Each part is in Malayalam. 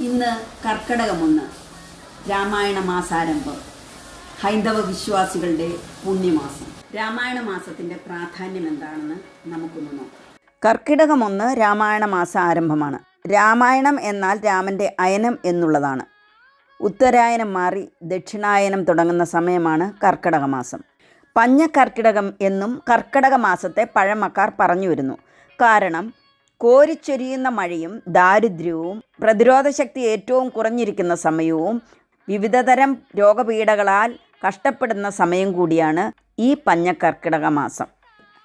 ഇന്ന് കർക്കടകമൊന്ന്. രാമായണ മാസാരംഭം. ഹൈന്ദവ വിശ്വാസികളുടെ പുണ്യമാസം. രാമായണ മാസത്തിന്റെ പ്രാധാന്യം എന്താണെന്ന് നമുക്കൊന്ന് നോക്കാം. കർക്കിടകമൊന്ന് രാമായണ മാസ ആരംഭമാണ് രാമായണം എന്നാൽ രാമന്റെ അയനം എന്നുള്ളതാണ്. ഉത്തരായനം മാറി ദക്ഷിണായനം തുടങ്ങുന്ന സമയമാണ് കർക്കിടക മാസം പഞ്ഞ കർക്കിടകം എന്നും കർക്കിടക മാസത്തെ പഴമക്കാർ പറഞ്ഞു വരുന്നു. കാരണം കോരിച്ചൊരിയുന്ന മഴയും ദാരിദ്ര്യവും പ്രതിരോധശക്തി ഏറ്റവും കുറഞ്ഞിരിക്കുന്ന സമയവും വിവിധതരം രോഗപീഠകളാൽ കഷ്ടപ്പെടുന്ന സമയം കൂടിയാണ് ഈ പഞ്ഞ കർക്കിടക മാസം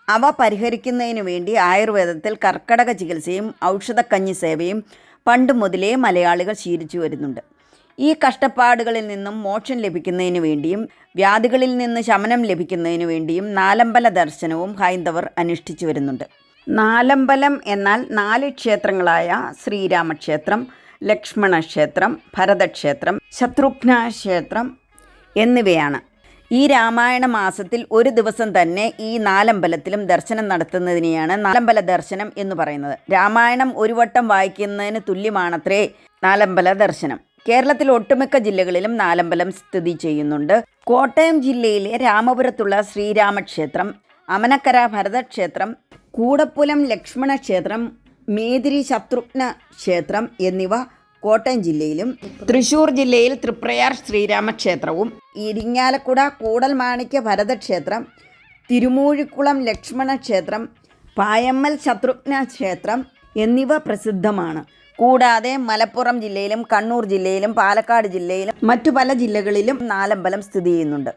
അവ പരിഹരിക്കുന്നതിന് വേണ്ടി ആയുർവേദത്തിൽ കർക്കിടക ചികിത്സയും ഔഷധക്കഞ്ഞി സേവയും പണ്ട് മുതലേ മലയാളികൾ ശീലിച്ചു വരുന്നുണ്ട്. ഈ കഷ്ടപ്പാടുകളിൽ നിന്നും മോക്ഷം ലഭിക്കുന്നതിന് വേണ്ടിയും വ്യാധികളിൽ നിന്ന് ശമനം ലഭിക്കുന്നതിന് വേണ്ടിയും നാലമ്പല ദർശനവും ഹൈന്ദവർ അനുഷ്ഠിച്ചു വരുന്നുണ്ട്. നാലമ്പലം എന്നാൽ നാല് ക്ഷേത്രങ്ങളായ ശ്രീരാമക്ഷേത്രം ലക്ഷ്മണക്ഷേത്രം ഭരതക്ഷേത്രം ശത്രുഘ്ന ക്ഷേത്രം എന്നിവയാണ്. ഈ രാമായണ മാസത്തിൽ ഒരു ദിവസം തന്നെ ഈ നാലമ്പലത്തിലും ദർശനം നടത്തുന്നതിനെയാണ് നാലമ്പല ദർശനം എന്ന് പറയുന്നത്. രാമായണം ഒരു വട്ടം വായിക്കുന്നതിന് തുല്യമാണത്രേ നാലമ്പല ദർശനം. കേരളത്തിൽ ഒട്ടുമിക്ക ജില്ലകളിലും നാലമ്പലം സ്ഥിതി ചെയ്യുന്നുണ്ട്. കോട്ടയം ജില്ലയിലെ രാമപുരത്തുള്ള ശ്രീരാമക്ഷേത്രം അമനക്കര ഭരതക്ഷേത്രം കൂടപ്പുലം ലക്ഷ്മണ ക്ഷേത്രം മേതിരി ശത്രുഘ്ന ക്ഷേത്രം എന്നിവ കോട്ടയം ജില്ലയിലും തൃശൂർ ജില്ലയിൽ തൃപ്രയാർ ശ്രീരാമക്ഷേത്രവും ഇരിങ്ങാലക്കുട കൂടൽ കൂടൽമാണിക്യ ഭരതക്ഷേത്രം തിരുമൂഴിക്കുളം ലക്ഷ്മണ ക്ഷേത്രം പായമ്മൽ ശത്രുഘ്ന ക്ഷേത്രം എന്നിവ പ്രസിദ്ധമാണ്. കൂടാതെ മലപ്പുറം ജില്ലയിലും കണ്ണൂർ ജില്ലയിലും പാലക്കാട് ജില്ലയിലും മറ്റു പല ജില്ലകളിലും നാലമ്പലം സ്ഥിതി ചെയ്യുന്നുണ്ട്.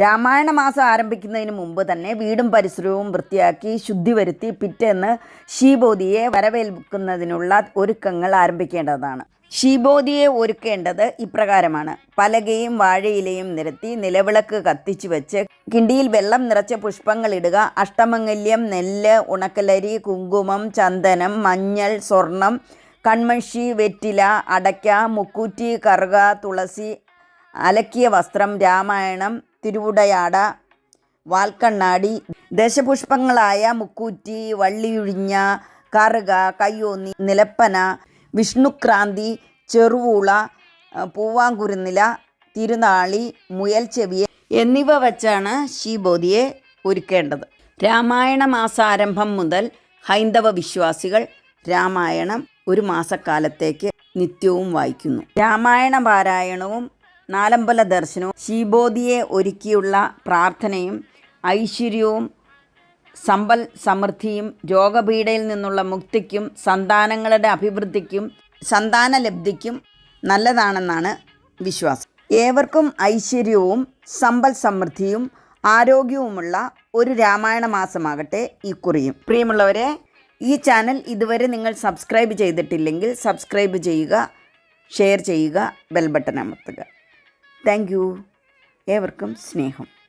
രാമായണ മാസം ആരംഭിക്കുന്നതിന് മുമ്പ് തന്നെ വീടും പരിസരവും വൃത്തിയാക്കി ശുദ്ധി വരുത്തി പിറ്റേന്ന് ശീബോധിയെ വരവേൽക്കുന്നതിനുള്ള ഒരുക്കങ്ങൾ ആരംഭിക്കേണ്ടതാണ്. ശീബോധിയെ ഒരുക്കേണ്ടത് ഇപ്രകാരമാണ്. പലകയും വാഴയിലയും നിരത്തി നിലവിളക്ക് കത്തിച്ചു വെച്ച് കിണ്ടിയിൽ വെള്ളം നിറച്ച പുഷ്പങ്ങൾ ഇടുക അഷ്ടമംഗല്യം നെല്ല് ഉണക്കലരി കുങ്കുമം ചന്ദനം മഞ്ഞൾ സ്വർണം കൺമഷി വെറ്റില അടയ്ക്ക മുക്കൂറ്റി കറുക തുളസി അലക്കിയ വസ്ത്രം രാമായണം തിരുവുടയാട വാൽക്കണ്ണാടി ദേശപുഷ്പങ്ങളായ മുക്കൂറ്റി വള്ളിയുഴിഞ്ഞ കറുക കയ്യോന്നി നിലപ്പന വിഷ്ണുക്രാന്തി ചെറുവൂള പൂവാങ്കുരുന്നില തിരുനാളി മുയൽ ചെവിയ എന്നിവ വച്ചാണ് ശ്രീബോധിയെ ഒരുക്കേണ്ടത്. രാമായണ മാസാരംഭം മുതൽ ഹൈന്ദവ വിശ്വാസികൾ രാമായണം ഒരു മാസക്കാലത്തേക്ക് നിത്യവും വായിക്കുന്നു. രാമായണ പാരായണവും നാലമ്പല ദർശനവും ശീബോധിയെ ഒരുക്കിയുള്ള പ്രാർത്ഥനയും ഐശ്വര്യവും സമ്പൽ സമൃദ്ധിയും രോഗപീഠയിൽ നിന്നുള്ള മുക്തിക്കും സന്താനങ്ങളുടെ അഭിവൃദ്ധിക്കും സന്താന ലബ്ധിക്കും നല്ലതാണെന്നാണ് വിശ്വാസം. ഏവർക്കും ഐശ്വര്യവും സമ്പൽ സമൃദ്ധിയും ആരോഗ്യവുമുള്ള ഒരു രാമായണ മാസമാകട്ടെ ഈ കുറിയും. പ്രിയമുള്ളവരെ ഈ ചാനൽ ഇതുവരെ നിങ്ങൾ സബ്സ്ക്രൈബ് ചെയ്തിട്ടില്ലെങ്കിൽ സബ്സ്ക്രൈബ് ചെയ്യുക ഷെയർ ചെയ്യുക ബെൽ ബട്ടൺ അമർത്തുക. താങ്ക് ഏവർക്കും സ്നേഹം.